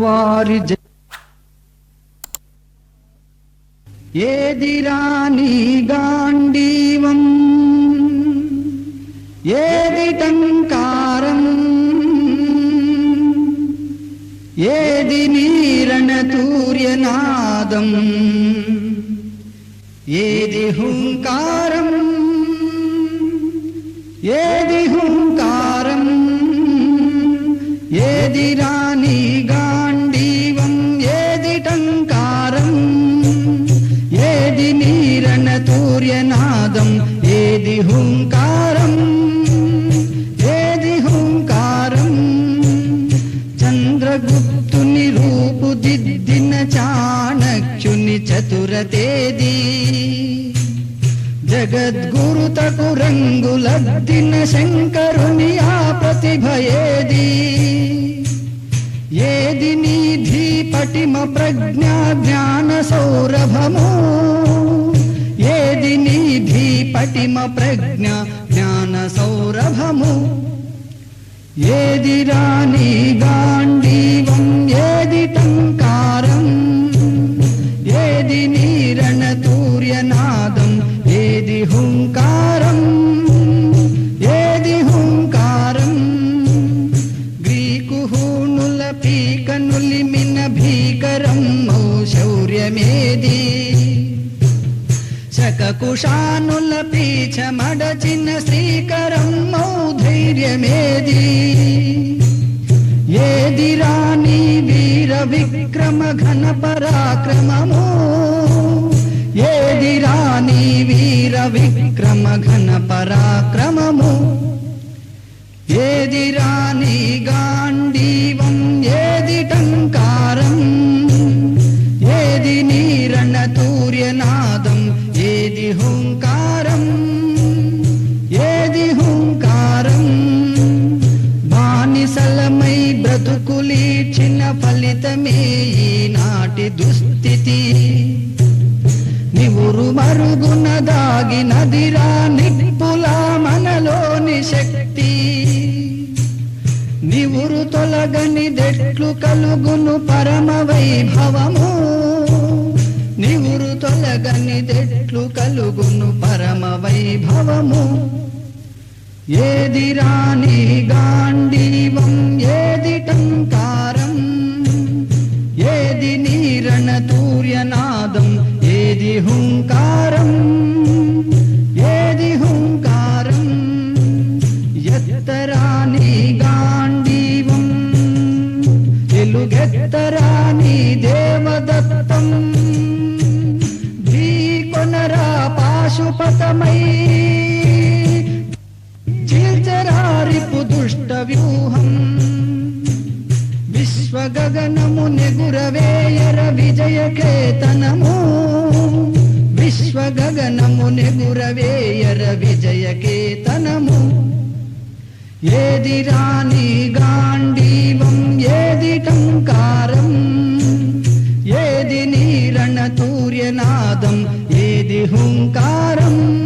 వారి జ- ఏదిరాని గాంధీవం ఏది టంకారం ఏది నీరణ తూర్యనాదం ఏది హుంకారం ఏది హుంకారం ఏది రాణి గాంధీవం ఘనతూర్యనాదం ఏది హుంకారం? ఏది హుంకారం? చంద్రగుప్తుని రూపుదిద్దిన చాణక్యుని చతురతేది జగద్గురుతకు రంగులద్దిన శంకరుని ఆ ప్రతిభ ఏది? ఏది నిధి పటిమ ప్రజ్ఞా జ్ఞాన సౌరభమో? పటిమ ప్రజ్ఞ జ్ఞాన సౌరభము. ఏది రాణి గాంధీవం ఏది టంకారం. ఏది శకకుశానుల పీచ మడచిన శ్రీకరం మౌ ధైర్యమేది? ఏది రాణి వీర విక్రమ ఘన పరాక్రమము? ఏది రాణి వీర విక్రమ ఘన పరాక్రమ హుంకారం ఏది హుంకారం బానిసలమై బ్రతుకులీచిన ఫలితమే ఈనాటి దుస్థితి. నివురు మరుగున దాగినదిరా నిప్పులా మనలోని శక్తి. నివురు తొలగని దెట్లు కలుగును పరమ వైభవము నివురు తొలగని తెట్లు కలుగును పరమ వైభవము. ఏది రాణి గాంధీవం ఏది టంకారం? ఏది నీరణ తూర్యనాదం ఏది హుంకారం? పాశుపతమై చీల్చరారిపు దుష్ట వ్యూహం. విశ్వగగనము నెగురవేయర విజయకేతనము విశ్వగగనము నెగురవేయర విజయకేతనము ఏది రాణి గాంధీవం ఏది టంకారం. ఏది నీరణ తూర్యనాదం हुङ्कारम्